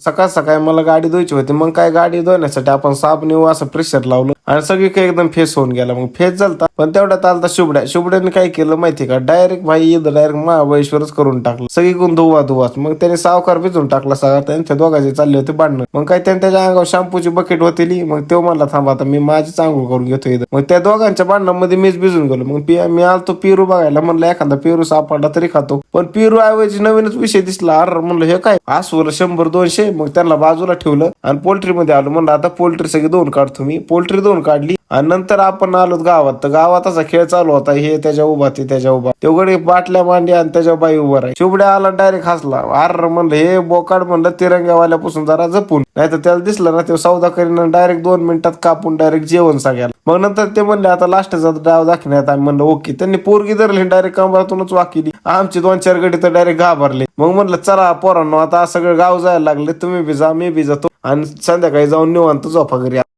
सकाळ सकाळी मला गाडी धुवायची होती मग काय गाडी धुण्यासाठी आपण साबण येऊ असं प्रेशर लावलं. आणि सगळी काही एकदम फेस होऊन गेला. मग फेस झालता पण तेवढ्यात आलता शुभड्या. शुभड्याने काय केलं माहिती का? डायरेक्ट भाई इथं डायरेक्ट महाबळेश्वरच करून टाकलं. सगळीकडून धुवा धुवाच मग त्याने सावकार भिजून टाकला सगळा. त्यांच्या दोघांचे चालले होते भांडणं. मग काय त्याने त्याच्या अंगावर शॅम्पूची बकेट होती मग तो म्हणला थांबा आता मी माझीच आंघोळ करून घेतो इथं. मग त्या दोघांच्या भांडणामध्ये मीच भिजून गेलो. मग मी आलतो पेरू बघायला. म्हणलं एखादा पेरू सापडला तरी खातो. पण पेरू ऐवजी नवीनच विषय दिसला. अर म्हणलं हे काय? आसवलं शंभर दोनशे. मग त्यांना बाजूला ठेवलं आणि पोल्ट्रीमध्ये आलो. म्हणलं आता पोल्ट्री सगळी दोन काढतो मी. पोल्ट्री दोन काढली. आणि नंतर आपण आलो गावात. तर गावात असा खेळ चालू होता. हे त्याच्या उभा ते त्याच्या उभा. तेवढे बाटल्या मांडी आणि त्याच्या बाई उभा राही शिवड्या आला डायरेक्ट हसला. आर म्हणलं हे बोकाड म्हणलं तिरंग्यावाल्यापासून जरा जपून. नाही तर त्याला दिसलं ना ते सौदा करीन डायरेक्ट दोन मिनिटात कापून डायरेक्ट जेवण सांगायला. मग नंतर ते म्हणले आता लास्टचा डाव दाखवण्यात आम्ही म्हणलं ओके. त्यांनी पोरगी धरली डायरेक्ट कमरातूनच वाकिली आमची दोन चार गडी तर डायरेक्ट घाबरले. मग म्हणलं चला पोरांनो आता सगळं गाव जायला लागले. तुम्ही बी जा मी बी जातो. आणि संध्याकाळी जाऊन निवांत झोपा घरी